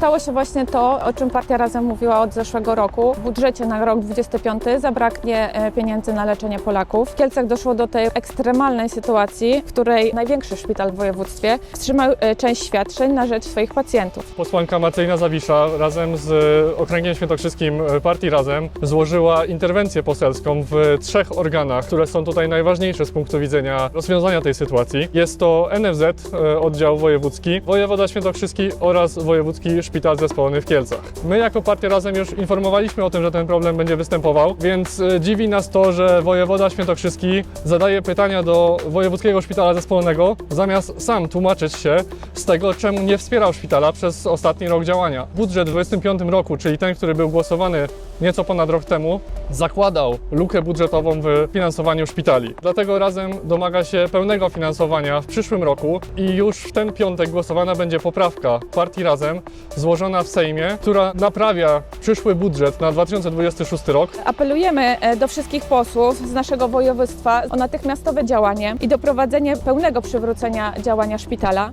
Stało się właśnie to, o czym Partia Razem mówiła od zeszłego roku. W budżecie na rok 25 zabraknie e, pieniędzy na leczenie Polaków. W Kielcach doszło do tej ekstremalnej sytuacji, w której największy szpital w województwie wstrzymał e, część świadczeń na rzecz swoich pacjentów. Posłanka Macyjna Zawisza razem z Okręgiem Świętokrzyskim e, Partii Razem złożyła interwencję poselską w trzech organach, które są tutaj najważniejsze z punktu widzenia rozwiązania tej sytuacji. Jest to NFZ, e, oddział wojewódzki, wojewoda świętokrzyski oraz Wojewódzki Szpital Zespołony w Kielcach. My jako Partia Razem już informowaliśmy o tym, że ten problem będzie występował, więc e, dziwi nas to, że wojewoda świętokrzyski zadaje pytania do Wojewódzkiego Szpitala Zespołowego, zamiast sam tłumaczyć się z tego, czemu nie wspierał szpitala przez ostatni rok działania. Budżet w 2025 roku, czyli ten, który był głosowany nieco ponad rok temu, zakładał lukę budżetową w finansowaniu szpitali. Dlatego razem domaga się pełnego finansowania w przyszłym roku i już w ten piątek głosowana będzie poprawka partii Razem złożona w Sejmie, która naprawia przyszły budżet na 2026 rok Apelujemy e, do wszystkich posłów z naszego województwa o natychmiastowe działanie i doprowadzenie pełnego przywrócenia działania szpitala.